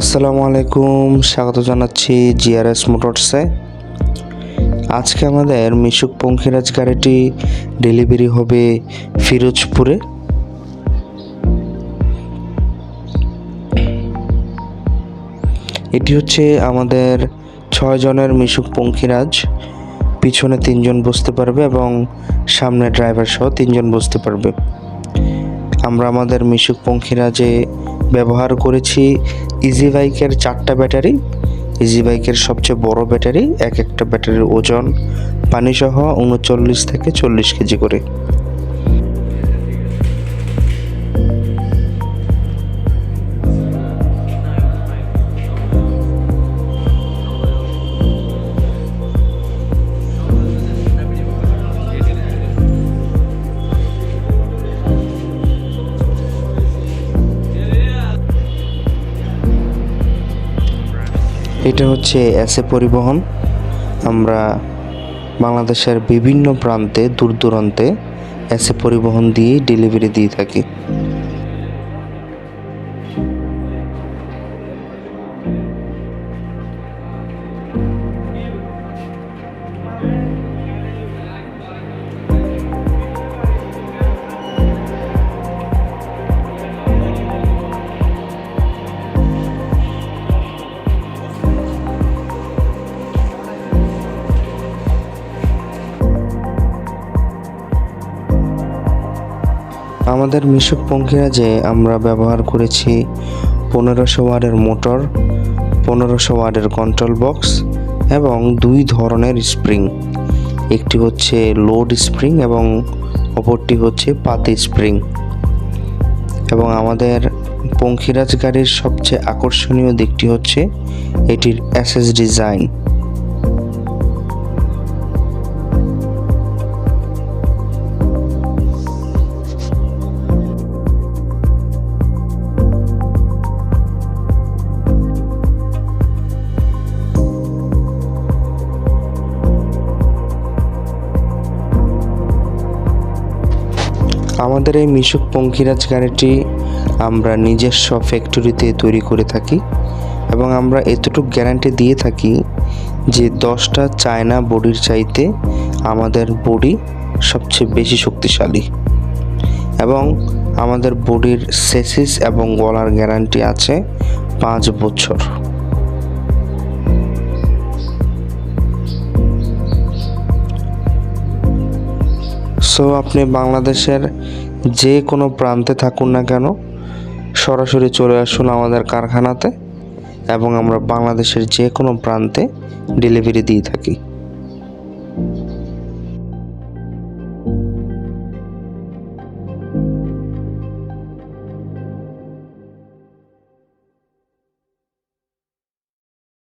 আসসালামু আলাইকুম, স্বাগত জানাচ্ছি জিআরএস মোটরসে। আজকে আমাদের মিশুক পঙ্খিরাজ গাড়িটি ডেলিভারি হবে ফিরোজপুরে। এটি হচ্ছে আমাদের ছয় জনের মিশুক পঙ্খিরাজ। পিছনে তিনজন বসতে পারবে এবং সামনে ড্রাইভার সহ তিনজন বসতে পারবে। আমরা আমাদের মিশুক পঙ্খিরাজে ব্যবহার করেছি ইজি বাইকের চারটা ব্যাটারি ইজি বাইকের সবচেয়ে বড় ব্যাটারি, এক একটা ব্যাটারির ওজন পানিসহ উনচল্লিশ থেকে চল্লিশ কেজি করে। এটা হচ্ছে এসএ পরিবহন। আমরা বাংলাদেশের বিভিন্ন প্রান্তে, দূর দূরান্তে এসএ পরিবহন দিয়ে ডেলিভারি দিয়ে থাকি। আমাদের মিশুক পঙ্খিরাজে আমরা ব্যবহার করেছি পনেরোশো ওয়ার্ডের মোটর, পনেরোশো ওয়ার্ডের কন্ট্রোল বক্স এবং দুই ধরনের স্প্রিং একটি হচ্ছে লোড স্প্রিং এবং অপরটি হচ্ছে পাতি স্প্রিং এবং আমাদের পঙ্খিরাজ গাড়ির সবচেয়ে আকর্ষণীয় দিকটি হচ্ছে এটির অ্যাসেস ডিজাইন আমাদের এই মিশুক পঙ্খিরাজ গাড়িটি আমরা নিজস্ব ফ্যাক্টরিতে তৈরি করে থাকি এবং আমরা এতটুকু গ্যারান্টি দিয়ে থাকি যে দশটা চায়না বডির চাইতে আমাদের বডি সবচেয়ে বেশি শক্তিশালী। এবং আমাদের বডির সেসিস এবং গলার গ্যারান্টি আছে পাঁচ বছর। সো আপনি বাংলাদেশের যে কোনো প্রান্তে থাকুন না কেন, সরাসরি চলে আসুন আমাদের কারখানাতে এবং আমরা বাংলাদেশের যে কোনো প্রান্তে ডেলিভারি দিয়ে থাকি।